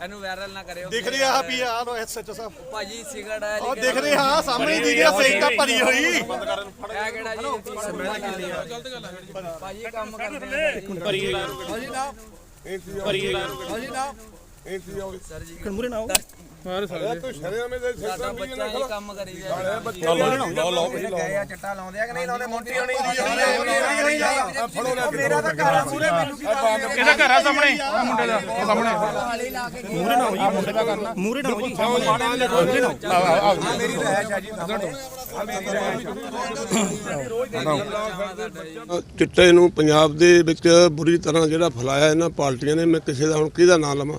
ਇਹਨੂੰ ਵਾਇਰਲ ਨਾ ਕਰਿਓ ਦਿਖ ਰਿਹਾ ਆ ਵੀ ਆ ਲੋ ਐਸਐਚਓ ਸਾਹਿਬ ਭਾਜੀ ਸਿਗਰਟ ਹੈ ਉਹ ਦਿਖ ਰਿਹਾ ਹਾਂ ਸਾਹਮਣੇ ਹੀ ਦਿਖ ਰਿਹਾ ਸਹੀ ਤਾਂ ਭਰੀ ਹੋਈ ਇਹ ਕਿਹੜਾ ਜੀ ਸਮੈਲ ਕਿੰਨੀ ਆ ਗਲਤ ਗੱਲ ਹੈ ਭਾਜੀ ਕੰਮ ਕਰਦੇ ਆ ਭਰੀ ਸਰ ਜੀ ਕਨਮੂਰੇ ਨਾ ਮਾਰ ਸਕਦੇ ਸਾਡਾ ਬੱਚਾ ਹੀ ਕੰਮ ਕਰੀ ਜਾਂਦਾ ਗਏ ਆ ਚਿੱਟਾ ਲਾਉਂਦੇ ਆ ਕਿ ਨਹੀਂ ਲਾਉਂਦੇ ਮੋਟੀ ਹੋਣੀ ਫੜੋ ਮੇਰਾ ਤਾਂ ਘਰ ਆ ਮੂਰੇ ਮੈਨੂੰ ਕੀ ਇਹਦਾ ਘਰ ਆ ਸਾਹਮਣੇ? ਆਹ ਮੁੰਡੇ ਦਾ ਉਹ ਸਾਹਮਣੇ। ਮੂਰੇ ਨਾ ਹੋ ਜੀ ਮੁੰਡੇ ਦਾ ਕਰਨਾ ਮੂਰੇ ਨਾ ਹੋ ਜੀ ਮੇਰੀ ਰਹਿਸ਼ ਆ ਜੀ ਸਾਹਮਣੇ। ਆ ਮੇਰੀ ਰਹਿਸ਼ ਚਿੱਟੇ ਨੂੰ ਪੰਜਾਬ ਦੇ ਵਿੱਚ ਬੁਰੀ ਤਰ੍ਹਾਂ ਜਿਹੜਾ ਫੈਲਾਇਆ ਇਹਨਾਂ ਪਾਰਟੀਆਂ ਨੇ ਮੈਂ ਕਿਸੇ ਦਾ ਹੁਣ ਕਿਹਦਾ ਨਾਂ ਲਵਾਂ?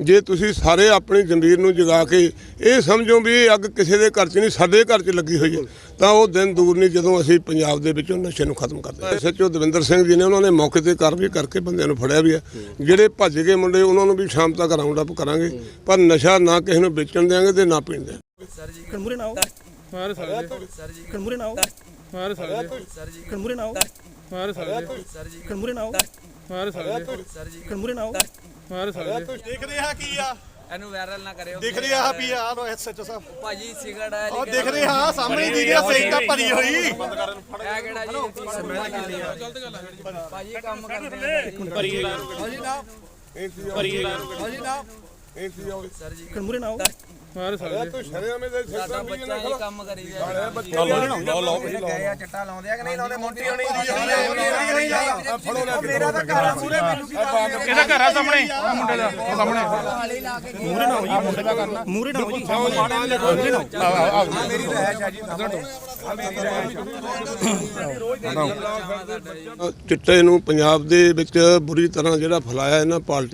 ਜੇ ਤੁਸੀਂ ਸਾਰੇ ਆਪਣੀ ਜ਼ਮੀਰ ਨੂੰ ਜਗਾ ਕੇ ਇਹ ਸਮਝੋ ਵੀ ਇਹ ਅੱਗ ਕਿਸੇ ਦੇ ਘਰ 'ਚ ਨਹੀਂ ਸਾਡੇ ਘਰ 'ਚ ਲੱਗੀ ਹੋਈ ਹੈ ਤਾਂ ਉਹ ਦਿਨ ਦੂਰ ਨਹੀਂ ਜਦੋਂ ਅਸੀਂ ਪੰਜਾਬ ਦੇ ਵਿੱਚੋਂ ਨਸ਼ੇ ਨੂੰ ਖਤਮ ਕਰਦੇ ਸੱਚੋ ਦਵਿੰਦਰ ਸਿੰਘ ਜੀ ਨੇ ਉਹਨਾਂ ਨੇ ਮੌਕੇ ਤੇ ਕਾਰਵਾਈ ਕਰਕੇ ਬੰਦਿਆਂ ਨੂੰ ਫੜਿਆ ਵੀ ਹੈ। ਜਿਹੜੇ ਭੱਜ ਗਏ ਮੁੰਡੇ ਉਹਨਾਂ ਨੂੰ ਵੀ ਸ਼ਾਮ ਤੱਕ ਰਾਉਂਡ ਅਪ ਕਰਾਂਗੇ ਪਰ ਨਸ਼ਾ ਨਾ ਕਿਸੇ ਨੂੰ ਵੇਚਣ ਦਿਆਂਗੇ ਤੇ ਨਾ ਪੀਣ ਦਿਆਂਗੇ। ਸਰ ਜੀ ਕਨਮੂਰੇ ਨਾ ਹੋ ਮਾਰ ਸਕਦੇ ਸਰ ਜੀ ਕਨਮੂਰੇ ਨਾ ਹੋ ਮਾਰ ਸਕਦੇ ਸਰ ਜੀ ਕਨਮੂਰੇ ਨਾ ਹੋ ਮਾਰ ਸਕਦੇ ਸਰ ਜੀ ਕਨਮੂਰੇ ਨਾ ਹੋ ਮਾਰ ਸਕਦੇ ਸਰ ਜੀ ਕਨਮੂਰੇ ਨਾ ਹੋ ਮਾਰ ਸਕਦੇ ਦਿਖ ਰਿਹਾ ਕੀ ਆ। ਇਹਨੂੰ ਵਾਇਰਲ ਨਾ ਕਰਿਓ। ਦਿਖ ਰਿਹਾ ਵੀ ਆ ਲੋ ਐਸਐਚਓ ਸਾਹਿਬ। ਭਾਜੀ ਸਿਗਰਟ ਹੈ ਉਹ ਦਿਖ ਰਿਹਾ ਹਾਂ ਸਾਹਮਣੇ ਰਿਹਾ ਸਹੀ ਤਾਂ ਭਰੀ ਹੋਈ। ਇਹ ਕਿਹੜਾ ਜੀ? ਆ? ਗਲਤ ਗੱਲ ਹੈ ਭਾਜੀ ਕੰਮ ਕਰਦੇ ਆ। ਭਰੀ ਸਰ ਜੀ ਕਨਮੂਰੇ ਨਾ ਹੋ ਮਾਰ ਸਕਦੇ ਸਾਡਾ ਬੱਚਾ ਹੀ ਕੰਮ ਕਰੀ ਜਾਂਦਾ। ਗਏ ਆ ਚਿੱਟਾ ਲਾਉਂਦੇ ਆ ਕਿ ਨਹੀਂ ਲਾਉਂਦੇ? ਮੋਟੀ ਹੋਣੀ ਫੜੋ ਮੇਰਾ ਤਾਂ ਘਰ ਆ ਮੂਰੇ ਮੈਨੂੰ ਕੀ ਇਹਦਾ ਘਰ ਆ ਸਾਹਮਣੇ ਆਹ ਮੁੰਡੇ ਦਾ ਉਹ ਸਾਹਮਣੇ। ਮੂਰੇ ਨਾ ਹੋ ਜੀ ਮੁੰਡੇ ਦਾ ਕਰਨਾ ਮੂਰੇ ਨਾ ਹੋ ਜੀ। ਮੇਰੀ ਰਹਿਸ਼ ਆ ਜੀ ਸਾਹਮਣੇ। ਆ ਮੇਰੀ ਰਹਿਸ਼ ਚਿੱਟੇ ਨੂੰ ਪੰਜਾਬ ਦੇ ਵਿੱਚ ਬੁਰੀ ਤਰ੍ਹਾਂ ਜਿਹੜਾ ਫੈਲਾਇਆ ਇਹਨਾਂ ਪਾਰਟੀ